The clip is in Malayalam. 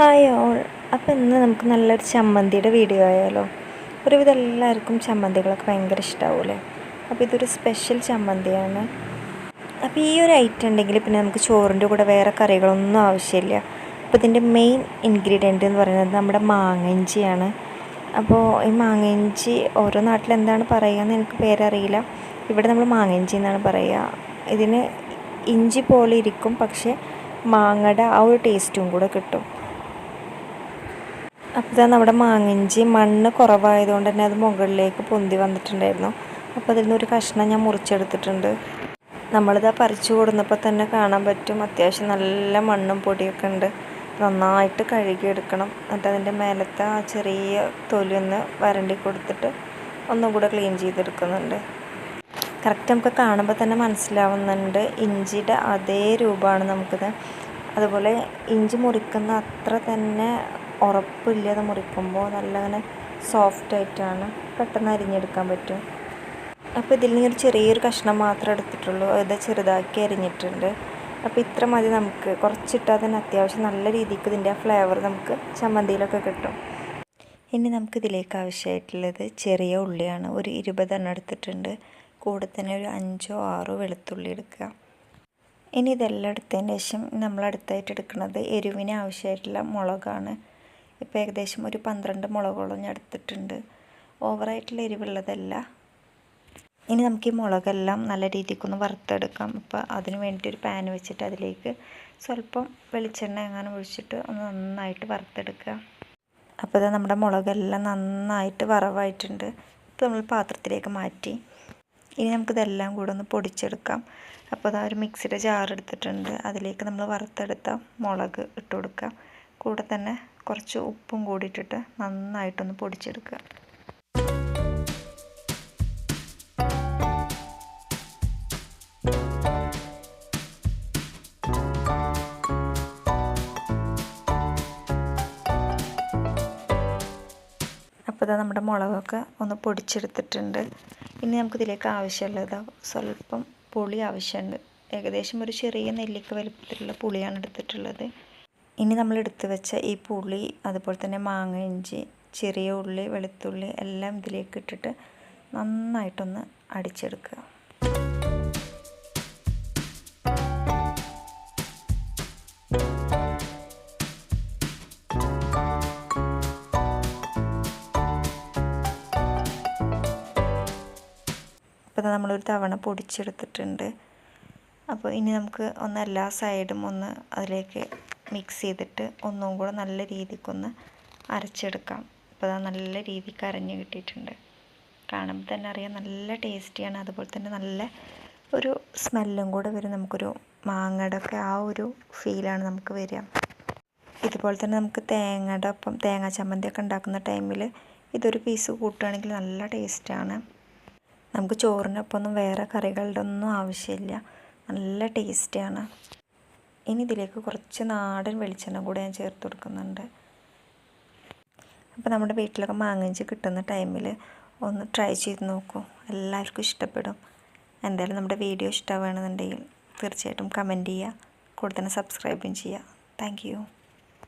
Hi all. അപ്പോൾ ഇന്ന് നമുക്ക് നല്ലൊരു ചമ്മന്തിയുടെ വീഡിയോ ആയാലോ? ഒരുവിധം എല്ലാവർക്കും ചമ്മന്തികളൊക്കെ ഭയങ്കര ഇഷ്ടാവൂലേ അപ്പോൾ ഇതൊരു സ്പെഷ്യൽ ചമ്മന്തിയാണ്. അപ്പോൾ ഈ ഒരു ഐറ്റം ഉണ്ടെങ്കിൽ പിന്നെ നമുക്ക് ചോറിന്റെ കൂടെ വേറെ കറികളൊന്നും ആവശ്യമില്ല. അപ്പോൾ ഇതിന്റെ മെയിൻ ഇൻഗ്രീഡിയന്റ് എന്ന് പറയുന്നത് നമ്മുടെ മാങ്ങഞ്ചിയാണ് അപ്പോൾ ഈ മാങ്ങഞ്ചി ഓരോ നാട്ടിൽ എന്താണ് പറയുക എന്ന് എനിക്ക് പേരറിയില്ല. ഇവിടെ നമ്മൾ മാങ്ങഞ്ചി എന്നാണ് പറയുക. ഇതിന് ഇഞ്ചി പോലെ ഇരിക്കും പക്ഷേ മാങ്ങയുടെ ആ ഒരു ടേസ്റ്റും കൂടെ കിട്ടും. അപ്പോൾ ഇതാ നമ്മുടെ മാങ്ങിഞ്ചി മണ്ണ് കുറവായതുകൊണ്ട് തന്നെ അത് മുകളിലേക്ക് പൊന്തി വന്നിട്ടുണ്ടായിരുന്നു. അപ്പോൾ അതിൽ നിന്നൊരു കഷ്ണം ഞാൻ മുറിച്ചെടുത്തിട്ടുണ്ട്. നമ്മളിതാ പറിച്ചു കൊടുന്നപ്പോൾ തന്നെ കാണാൻ പറ്റും അത്യാവശ്യം നല്ല മണ്ണും പൊടിയൊക്കെ ഉണ്ട്. നന്നായിട്ട് കഴുകിയെടുക്കണം എന്നിട്ട് അതിന്റെ മേലത്തെ ആ ചെറിയ തൊലി ഒന്ന് വരണ്ടി കൊടുത്തിട്ട് ഒന്നും കൂടെ ക്ലീൻ ചെയ്തെടുക്കുന്നുണ്ട്. കറക്റ്റ് നമുക്ക് കാണുമ്പോൾ തന്നെ മനസ്സിലാവുന്നുണ്ട്. ഇഞ്ചിയുടെ അതേ രൂപമാണ് നമുക്കിത്. അതുപോലെ ഇഞ്ചി മുറിക്കുന്ന അത്ര തന്നെ ഉറപ്പില്ലാതെ മുറിക്കുമ്പോൾ നല്ല അങ്ങനെ സോഫ്റ്റ് ആയിട്ടാണ് പെട്ടെന്ന് അരിഞ്ഞെടുക്കാൻ പറ്റും അപ്പോൾ ഇതിൽ നിന്ന് ഒരു ചെറിയൊരു കഷ്ണം മാത്രമേ എടുത്തിട്ടുള്ളൂ. അത് ചെറുതാക്കി അരിഞ്ഞിട്ടുണ്ട്. അപ്പോൾ ഇത്ര മതി നമുക്ക്. കുറച്ചിട്ടാൽ തന്നെ അത്യാവശ്യം നല്ല രീതിക്ക് ഇതിന്റെ ആ ഫ്ലേവർ നമുക്ക് ചമ്മന്തിയിലൊക്കെ കിട്ടും. ഇനി നമുക്ക് ഇതിലേക്ക് ആവശ്യമായിട്ടുള്ളത് ചെറിയ ഉള്ളിയാണ്. ഒരു ഇരുപതെണ്ണം എടുത്തിട്ടുണ്ട്. കൂടെ തന്നെ ഒരു അഞ്ചോ ആറോ വെളുത്തുള്ളി എടുക്കുക. ഇനി ഇതെല്ലാം എടുത്തതിന് ശേഷം നമ്മൾ അടുത്തായിട്ട് എടുക്കുന്നത് എരിവിന് ആവശ്യമായിട്ടുള്ള മുളകാണ്. ഇപ്പോൾ ഏകദേശം ഒരു പന്ത്രണ്ട് മുളകോളം ഞാൻ എടുത്തിട്ടുണ്ട്. ഓവറായിട്ടുള്ള എരിവുള്ളതല്ല. ഇനി നമുക്ക് ഈ മുളകെല്ലാം നല്ല രീതിക്കൊന്ന് വറുത്തെടുക്കാം. അപ്പോൾ അതിന് വേണ്ടിയിട്ട് ഒരു പാൻ വെച്ചിട്ട് അതിലേക്ക് സ്വല്പം വെളിച്ചെണ്ണ എങ്ങാനും ഒഴിച്ചിട്ട് ഒന്ന് നന്നായിട്ട് വറുത്തെടുക്കുക അപ്പോൾ ഇത് നമ്മുടെ മുളകെല്ലാം നന്നായിട്ട് വറവായിട്ടുണ്ട്. ഇപ്പോൾ നമ്മൾ പാത്രത്തിലേക്ക് മാറ്റി. ഇനി നമുക്കിതെല്ലാം കൂടെ ഒന്ന് പൊടിച്ചെടുക്കാം. അപ്പോൾ അതാ ഒരു മിക്സിയുടെ ജാർ എടുത്തിട്ടുണ്ട്. അതിലേക്ക് നമ്മൾ വറുത്തെടുത്ത മുളക് ഇട്ട് കൊടുക്കാം. കൂടെ തന്നെ കുറച്ച് ഉപ്പും കൂടിയിട്ടിട്ട് നന്നായിട്ടൊന്ന് പൊടിച്ചെടുക്കുക. അപ്പോൾ ഇതാ നമ്മുടെ മുളകൊക്കെ ഒന്ന് പൊടിച്ചെടുത്തിട്ടുണ്ട്. ഇനി നമുക്കിതിലേക്ക് ആവശ്യമുള്ളത് സ്വല്പം പുളി ആവശ്യമുണ്ട്. ഏകദേശം ഒരു ചെറിയ നെല്ലിക്ക വലുപ്പത്തിലുള്ള പുളിയാണ് എടുത്തിട്ടുള്ളത്. ഇനി നമ്മൾ എടുത്തു വെച്ച ഈ പുളി അതുപോലെ തന്നെ മാങ്ങ ഇഞ്ചി ചെറിയ ഉള്ളി വെളുത്തുള്ളി എല്ലാം ഇതിലേക്ക് ഇട്ടിട്ട് നന്നായിട്ടൊന്ന് അടിച്ചെടുക്കുക. അപ്പോൾ നമ്മളൊരു തവണ പൊടിച്ചെടുത്തിട്ടുണ്ട്. അപ്പോൾ ഇനി നമുക്ക് ഒന്ന് എല്ലാ സൈഡും ഒന്ന് അതിലേക്ക് മിക്സ് ചെയ്തിട്ട് ഒന്നും കൂടെ നല്ല രീതിക്കൊന്ന് അരച്ചെടുക്കാം. അപ്പോൾ അത് നല്ല രീതിക്ക് അരഞ്ഞ് കിട്ടിയിട്ടുണ്ട്. കാണുമ്പോൾ തന്നെ അറിയാം നല്ല ടേസ്റ്റിയാണ്. അതുപോലെ തന്നെ നല്ല ഒരു സ്മെല്ലും കൂടെ വരും. നമുക്കൊരു മാങ്ങയുടെ ഒക്കെ ആ ഒരു ഫീലാണ് നമുക്ക് വരിക. ഇതുപോലെ തന്നെ നമുക്ക് തേങ്ങയുടെ ഒപ്പം തേങ്ങ ചമ്മന്തി ഒക്കെ ഉണ്ടാക്കുന്ന ടൈമിൽ ഇതൊരു പീസ് കൂട്ടുകയാണെങ്കിൽ നല്ല ടേസ്റ്റാണ്. നമുക്ക് ചോറിനൊപ്പം ഒന്നും വേറെ കറികളുടെ ഒന്നും ആവശ്യമില്ല. നല്ല ടേസ്റ്റിയാണ് ഇനി ഇതിലേക്ക് കുറച്ച് നാടൻ വെളിച്ചെണ്ണ കൂടെ ഞാൻ ചേർത്ത് കൊടുക്കുന്നുണ്ട്. അപ്പോൾ നമ്മുടെ വീട്ടിലൊക്കെ മാങ്ങഞ്ചി കിട്ടുന്ന ടൈമിൽ ഒന്ന് ട്രൈ ചെയ്ത് നോക്കൂ. എല്ലാവർക്കും ഇഷ്ടപ്പെടും. എന്തായാലും നമ്മുടെ വീഡിയോ ഇഷ്ടമാണെന്നുണ്ടെങ്കിൽ തീർച്ചയായിട്ടും കമന്റ് ചെയ്യുക. കൂടുതൽ സബ്സ്ക്രൈബും ചെയ്യുക. താങ്ക്